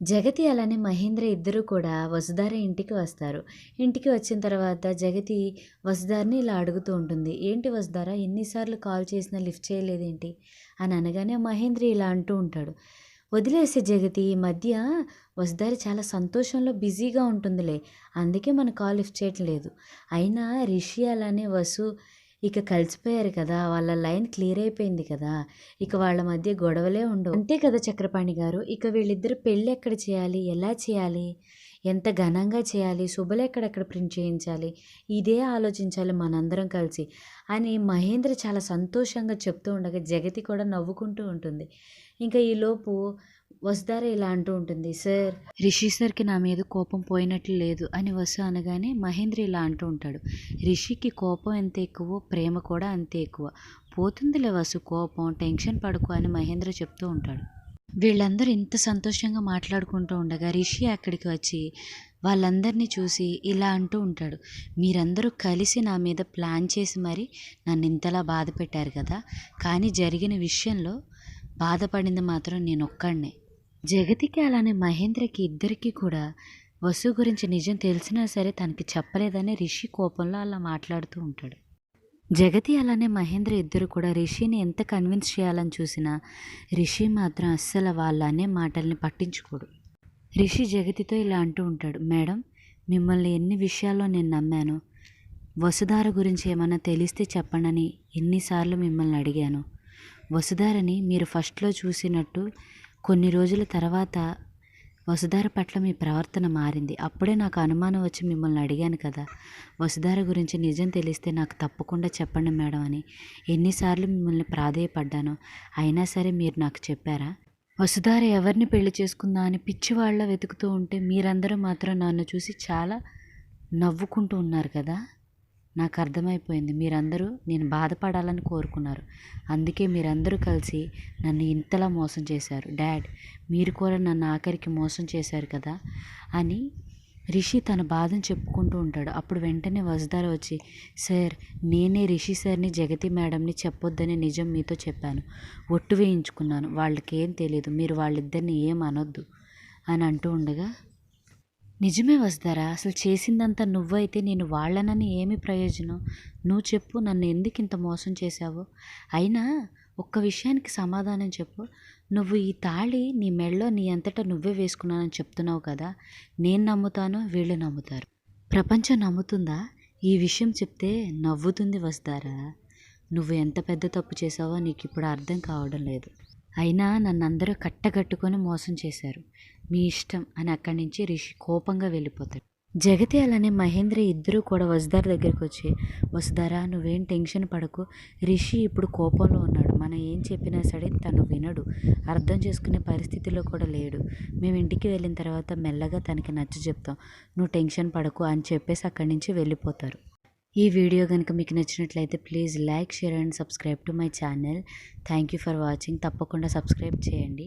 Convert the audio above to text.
జగతి అలానే మహేంద్ర ఇద్దరు కూడా వసుధార ఇంటికి వస్తారు. ఇంటికి వచ్చిన తర్వాత జగతి వసుధారని ఇలా అడుగుతూ ఉంటుంది. ఏంటి వసుధార ఎన్నిసార్లు కాల్ చేసినా లిఫ్ట్ చేయలేదేంటి? అని అనగానే మహేంద్ర ఇలా అంటూ ఉంటాడు. వదిలేసే జగతి ఈ మధ్య వసుధారి చాలా సంతోషంలో బిజీగా ఉంటుందిలే. అందుకే మన కాల్ లిఫ్ట్ చేయటం లేదు అయినా రిషి అలానే వసు ఇక కలిసిపోయారు కదా వాళ్ళ లైన్ క్లియర్ అయిపోయింది కదా ఇక వాళ్ళ మధ్య గొడవలే ఉండవు. అంతే కదా చక్రపాణి గారు ఇక వీళ్ళిద్దరు పెళ్ళి ఎక్కడ చేయాలి ఎలా చేయాలి ఎంత ఘనంగా చేయాలి శుభలు ఎక్కడెక్కడ ప్రింట్ చేయించాలి ఇదే ఆలోచించాలి మనందరం కలిసి అని మహేంద్ర చాలా సంతోషంగా చెప్తూ ఉండగా జగతి కూడా నవ్వుకుంటూ ఉంటుంది. ఇంకా ఈలోపు వసుధార ఇలా అంటూ ఉంటుంది సార్ రిషి సార్కి నా మీద కోపం పోయినట్లు లేదు అని వసు అనగానే మహేంద్ర ఇలా అంటూ ఉంటాడు రిషికి కోపం ఎంత ఎక్కువ ప్రేమ కూడా అంతే ఎక్కువ. పోతుందిలే వసు కోపం టెన్షన్ పడుకో అని మహేంద్ర చెప్తూ ఉంటాడు. వీళ్ళందరూ ఇంత సంతోషంగా మాట్లాడుకుంటూ ఉండగా రిషి అక్కడికి వచ్చి వాళ్ళందరినీ చూసి ఇలా అంటూ ఉంటాడు మీరందరూ కలిసి నా మీద ప్లాన్ చేసి మరి నన్ను ఇంతలా బాధ పెట్టారు కదా కానీ జరిగిన విషయంలో బాధపడింది మాత్రం నేను ఒక్కడనే. జగతికి అలానే మహేంద్రకి ఇద్దరికీ కూడా వసు గురించి నిజం తెలిసినా సరే తనకి చెప్పలేదని రిషి కోపంలో అలా మాట్లాడుతూ ఉంటాడు. జగతి అలానే మహేంద్ర ఇద్దరు కూడా రిషిని ఎంత కన్విన్స్ చేయాలని చూసినా రిషి మాత్రం అస్సలు వాళ్ళ అనే మాటల్ని పట్టించుకోడు. రిషి జగతితో ఇలా అంటూ ఉంటాడు మేడం మిమ్మల్ని ఎన్ని విషయాల్లో నేను నమ్మాను? వసుధార గురించి ఏమన్నా తెలిస్తే చెప్పండి ఎన్నిసార్లు మిమ్మల్ని అడిగాను. వసుధారని మీరు ఫస్ట్లో చూసినట్టు కొన్ని రోజుల తర్వాత వసుధార పట్ల మీ ప్రవర్తన మారింది. అప్పుడే నాకు అనుమానం వచ్చి మిమ్మల్ని అడిగాను కదా. వసుధార గురించి నిజం తెలిస్తే నాకు తప్పకుండా చెప్పండి మేడం అని. ఎన్నిసార్లు మిమ్మల్ని ప్రాధేయపడ్డాను అయినా సరే మీరు నాకు చెప్పారా? వసుధార ఎవరిని పెళ్ళి చేసుకుందా అని పిచ్చివాళ్ళ వెతుకుతూ ఉంటే మీరందరూ మాత్రం నన్ను చూసి చాలా నవ్వుకుంటూ ఉన్నారు కదా. నాకు అర్థమైపోయింది. మీరందరూ నేను బాధపడాలని కోరుకున్నారు. అందుకే మీరందరూ కలిసి నన్ను ఇంతలా మోసం చేశారు. డాడ్ మీరు కూడా నన్ను ఆఖరికి మోసం చేశారు కదా? అని రిషి తన బాధను చెప్పుకుంటూ ఉంటాడు. అప్పుడు వెంటనే వసుధార వచ్చి సార్ నేనే రిషి సార్ని జగతి మేడంని చెప్పొద్దని నిజం మీతో చెప్పాను. ఒట్టు వేయించుకున్నాను. వాళ్ళకేం తెలియదు మీరు వాళ్ళిద్దరిని ఏం అనొద్దు అని అంటూ ఉండగా నిజమే వస్తారా అసలు చేసిందంతా నువ్వైతే నేను వాళ్ళనని ఏమి ప్రయోజనం? నువ్వు చెప్పు నన్ను ఎందుకు ఇంత మోసం చేశావు? అయినా ఒక్క విషయానికి సమాధానం చెప్పు. నువ్వు ఈ తాళి నీ మెడలో నీ అంతటా నువ్వే వేసుకున్నానని చెప్తున్నావు కదా నేను నమ్ముతాను వీళ్ళు నమ్ముతారు. ప్రపంచం నమ్ముతుందా? ఈ విషయం చెప్తే నవ్వుతుంది వస్తారా నువ్వు ఎంత పెద్ద తప్పు చేసావో నీకు ఇప్పుడు అర్థం కావడం లేదు. అయినా నన్ను అందరూ కట్టగట్టుకొని మోసం చేశారు. మీ ఇష్టం అని అక్కడి నుంచి రిషి కోపంగా వెళ్ళిపోతాడు. జగతి అలానే మహేంద్ర ఇద్దరూ కూడా వసుధార దగ్గరికి వచ్చి వసుధారా నువ్వేం టెన్షన్ పడకు. రిషి ఇప్పుడు కోపంలో ఉన్నాడు. మనం ఏం చెప్పినా సరే తను వినడు. అర్థం చేసుకునే పరిస్థితిలో కూడా లేడు. మేము ఇంటికి వెళ్ళిన తర్వాత మెల్లగా తనకి నచ్చ చెప్తాం. నువ్వు టెన్షన్ పడకు అని చెప్పేసి అక్కడి నుంచి వెళ్ళిపోతారు. ఈ వీడియో కనుక మీకు నచ్చినట్లయితే please like share and subscribe to my channel. Thank you for watching. తప్పకుండా సబ్స్క్రైబ్ చేయండి.